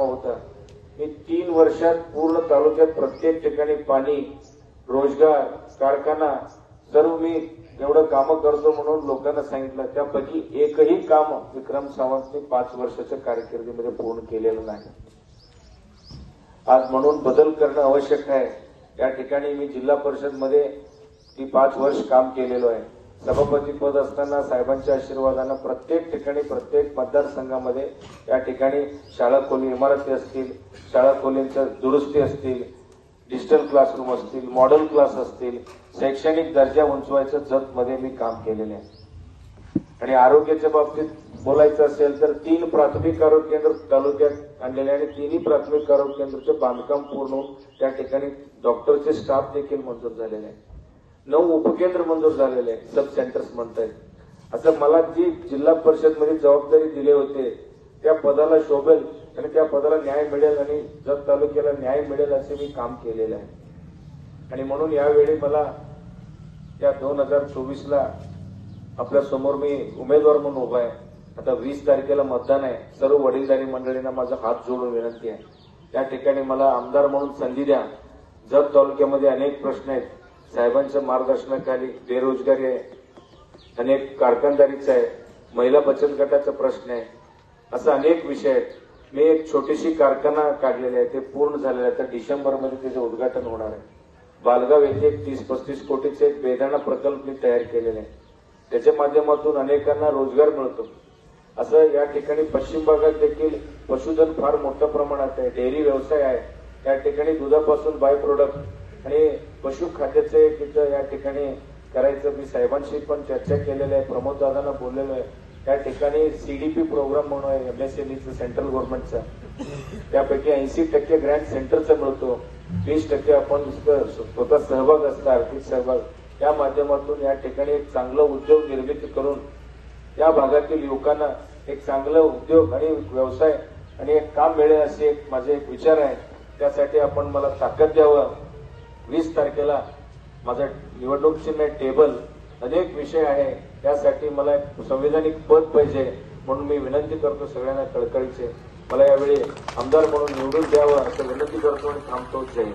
कामं होता. मी तीन वर्षात पूर्ण तालुक्यात प्रत्येक ठिकाणी पाणी रोजगार कारखाना सर्व मी एवढं कामं करतो म्हणून लोकांना सांगितलं. त्यापैकी एकही काम विक्रम सावंतने पाच वर्षाच्या कारकिर्दीमध्ये पूर्ण केलेलं नाही. आज म्हणून बदल करणं आवश्यक आहे. या ठिकाणी मी जिल्हा परिषदमध्ये ती पाच वर्ष काम केलेलो आहे. सभापती पद असताना साहेबांच्या आशीर्वादानं प्रत्येक ठिकाणी प्रत्येक मतदारसंघामध्ये या ठिकाणी शाळा खोली इमारती असतील शाळा खोलींच्या दुरुस्ती असतील डिजिटल क्लासरूम असतील मॉडेल क्लास असतील शैक्षणिक दर्जा उंचवायचं जतमध्ये मी काम केलेले आहे. आणि आरोग्याच्या बाबतीत बोलायचं असेल तर तीन प्राथमिक आरोग्य केंद्र तालुक्यात आणलेले आणि तिन्ही प्राथमिक आरोग्य केंद्राचे बांधकाम पूर्ण होऊन त्या ठिकाणी डॉक्टरचे स्टाफ देखील मंजूर झालेले आहे नऊ उपकेंद्र मंजूर झालेले आहे सब सेंटर्स म्हणतायत असं मला जी जिल्हा परिषदमध्ये जबाबदारी दिले होते त्या पदाला शोभेल आणि त्या पदाला न्याय मिळेल आणि जत तालुक्याला न्याय मिळेल असे मी काम केलेलं आहे. आणि म्हणून यावेळी मला या दोन हजार चोवीसला आपल्यासमोर मी उमेदवार म्हणून उभा आहे. आता वीस तारखेला मतदान आहे. सर्व वडीलधारी मंडळींना माझा हात जोडून विनंती आहे. त्या ठिकाणी मला आमदार म्हणून संधी द्या. जत तालुक्यामध्ये अनेक प्रश्न आहेत. साहेबांच्या मार्गदर्शनाखाली बेरोजगारी आहे. अनेक कारखानदारीचं आहे. महिला बचत गटाचा प्रश्न आहे. असा अनेक विषय आहेत. मी एक छोटीशी कारखाना काढलेली आहे. ते पूर्ण झालेलं आहे. तर डिसेंबरमध्ये त्याचं उद्घाटन होणार आहे. बालगाव येथे एक तीस पस्तीस कोटीचे एक बेदाणा प्रकल्प मी तयार केलेले आहे. त्याच्या माध्यमातून अनेकांना रोजगार मिळतो. असं या ठिकाणी पश्चिम भागात देखील पशुधन फार मोठ्या प्रमाणात आहे. डेअरी व्यवसाय आहे. त्या ठिकाणी दुधापासून बाय प्रोडक्ट आणि पशु खाद्याचे तिथं या ठिकाणी करायचं. मी साहेबांशी पण चर्चा केलेली आहे प्रमोद दादांना बोललेलो आहे. त्या ठिकाणी सीडीपी प्रोग्राम म्हणून आहे एमएसएमईचा सेंट्रल गव्हर्नमेंटचा त्यापैकी ऐंशी टक्के ग्रँट सेंटरचा मिळतो. वीस टक्के आपण स्वतः सहभाग असतो आर्थिक सहभाग. त्या माध्यमातून या ठिकाणी एक चांगलं उद्योग निर्मिती करून या भागातील युवकांना एक चांगलं उद्योग आणि व्यवसाय आणि एक काम मिळेल असे एक माझे एक विचार आहे. त्यासाठी आपण मला ताकद द्यावं. वीस तारखेला माझं निवडणूक चिन्ह टेबल अनेक विषय आहे. त्यासाठी मला एक संविधानिक पद पाहिजे म्हणून मी विनंती करतो सगळ्यांना कळकळीचे. मला यावेळी आमदार म्हणून निवडून द्यावं असं विनंती करतो आणि थांबतो. जय